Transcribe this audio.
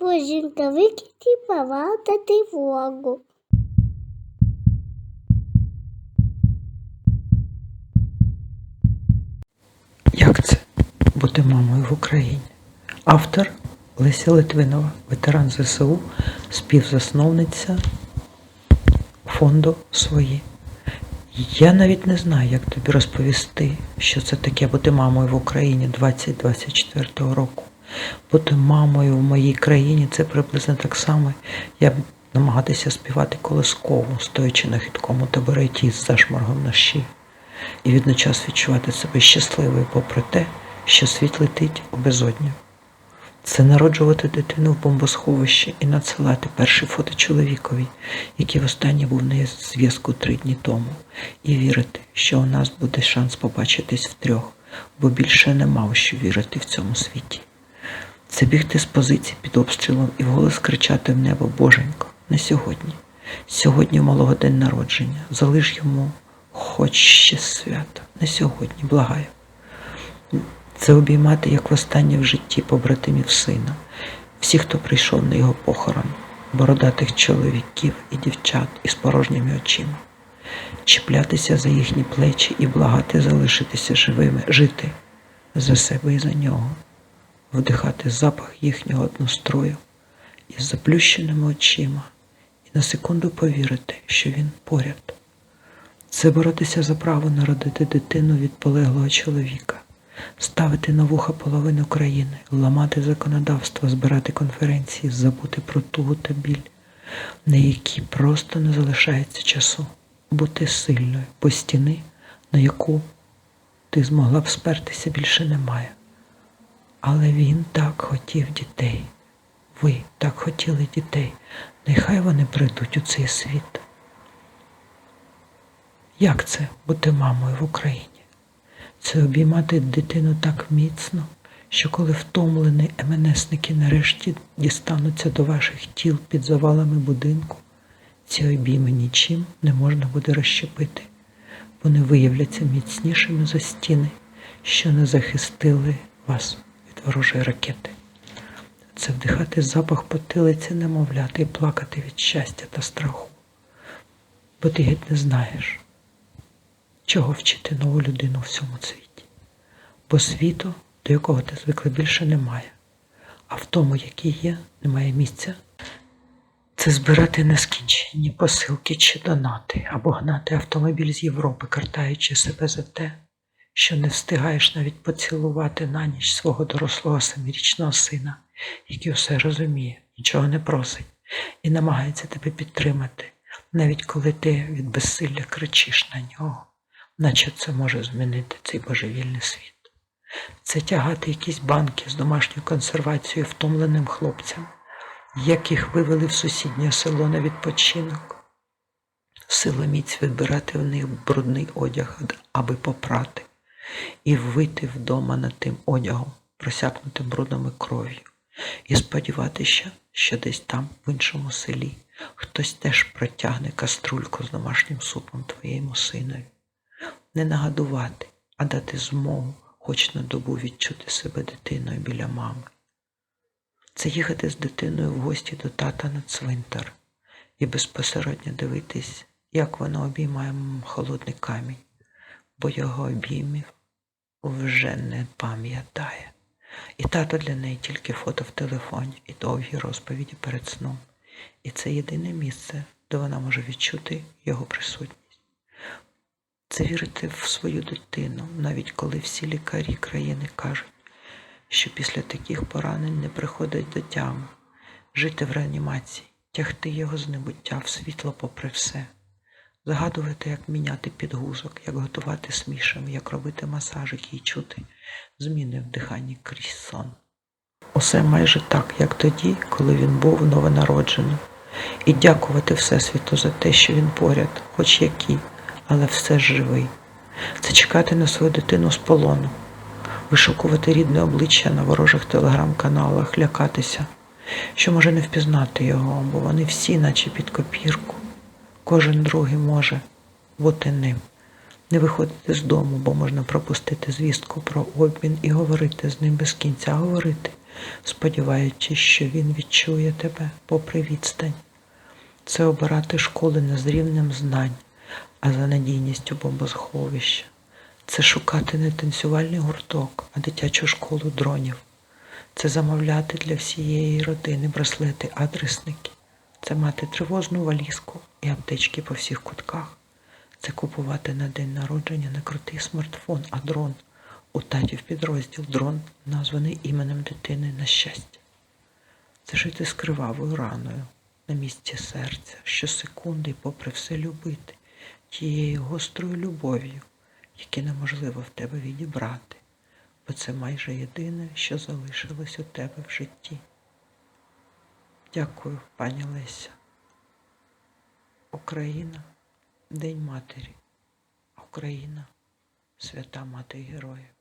Боженька, викиньте права та тривогу. Як це бути мамою в Україні? Автор Леся Литвинова, ветеран ЗСУ, співзасновниця фонду свої. Я навіть не знаю, як тобі розповісти, що це таке бути мамою в Україні 2024 року. Бути мамою в моїй країні це приблизно так само, як намагатися співати колискову, стоячи на хиткому табуреті з зашморгом на шиї і водночас відчувати себе щасливою попри те, що світ летить у. Це народжувати дитину в бомбосховищі і надсилати перші фото чоловікові, який востаннє був на зв'язку три дні тому, і вірити, що у нас буде шанс побачитись втрьох, бо більше нема у що вірити в цьому світі. Це бігти з позиції під обстрілом і вголос кричати в небо Боженько, не сьогодні. Сьогодні малого день народження. Залиш йому хоч ще свято. Не сьогодні, благаю. Це обіймати, як востаннє в житті побратимів сина, всіх, хто прийшов на його похорон, бородатих чоловіків і дівчат із порожніми очима, чіплятися за їхні плечі і благати залишитися живими, жити за себе і за нього, вдихати запах їхнього однострою із заплющеними очима і на секунду повірити, що він поряд. Це боротися за право народити дитину від полеглого чоловіка, ставити на вуха половину країни, ламати законодавство, збирати конференції, забути про тугу та біль, на які просто не залишається часу, бути сильною, бо стіни, на яку ти змогла б спертися, більше немає. Але він так хотів дітей. Ви так хотіли дітей. Нехай вони прийдуть у цей світ. Як це бути мамою в Україні? Це обіймати дитину так міцно, що коли втомлені МНСники нарешті дістануться до ваших тіл під завалами будинку, ці обійми нічим не можна буде розщепити. Вони виявляться міцнішими за стіни, що не захистили вас ворожої ракети. Це вдихати запах потилиці немовляти і плакати від щастя та страху. Бо ти геть не знаєш, чого вчити нову людину в цьому світі. Бо світу, до якого ти звикла, більше немає, а в тому, який є, немає місця. Це збирати нескінченні посилки чи донати, або гнати автомобіль з Європи, картаючи себе за те, що не встигаєш навіть поцілувати на ніч свого дорослого семирічного сина, який усе розуміє, нічого не просить і намагається тебе підтримати, навіть коли ти від безсилля кричиш на нього, наче це може змінити цей божевільний світ. Це тягати якісь банки з домашньою консервацією втомленим хлопцям, яких вивели в сусіднє село на відпочинок. Силоміць відбирати в них брудний одяг, аби попрати, і вийти вдома над тим одягом, просякнутим брудом і кров'ю, і сподіватися, що десь там, в іншому селі, хтось теж протягне каструльку з домашнім супом твоєму синові. Не нагадувати, а дати змогу хоч на добу відчути себе дитиною біля мами. Це їхати з дитиною в гості до тата на цвинтар і безпосередньо дивитись, як вона обіймає холодний камінь, бо його обіймів вже не пам'ятає. І тато для неї тільки фото в телефоні і довгі розповіді перед сном. І це єдине місце, де вона може відчути його присутність. Це вірити в свою дитину, навіть коли всі лікарі країни кажуть, що після таких поранень не приходить до тями, жити в реанімації, тягти його з небуття в світло попри все, згадувати, як міняти підгузок, як готувати смішами, як робити масажики і чути зміни в диханні крізь сон. Усе майже так, як тоді, коли він був новонародженим, і дякувати Всесвіту за те, що він поряд, хоч який, але все ж живий. Це чекати на свою дитину з полону, вишукувати рідне обличчя на ворожих телеграм-каналах, лякатися, що може не впізнати його, бо вони всі, наче під копірку. Кожен другий може бути ним. Не виходити з дому, бо можна пропустити звістку про обмін і говорити з ним без кінця говорити, сподіваючись, що він відчує тебе попри відстань. Це обирати школи не з рівнем знань, а за надійністю бомбосховища. Це шукати не танцювальний гурток, а дитячу школу дронів. Це замовляти для всієї родини браслети, адресники. Це мати тривожну валізку і аптечки по всіх кутках. Це купувати на день народження не крутий смартфон, а дрон. У татів підрозділ дрон, названий іменем дитини на щастя. Це жити з кривавою раною на місці серця, щосекунди, попри все любити, тією гострою любов'ю, яку неможливо в тебе відібрати, бо це майже єдине, що залишилось у тебе в житті. Дякую, пані Леся. Україна День Матері. Україна свята Мати Героїв.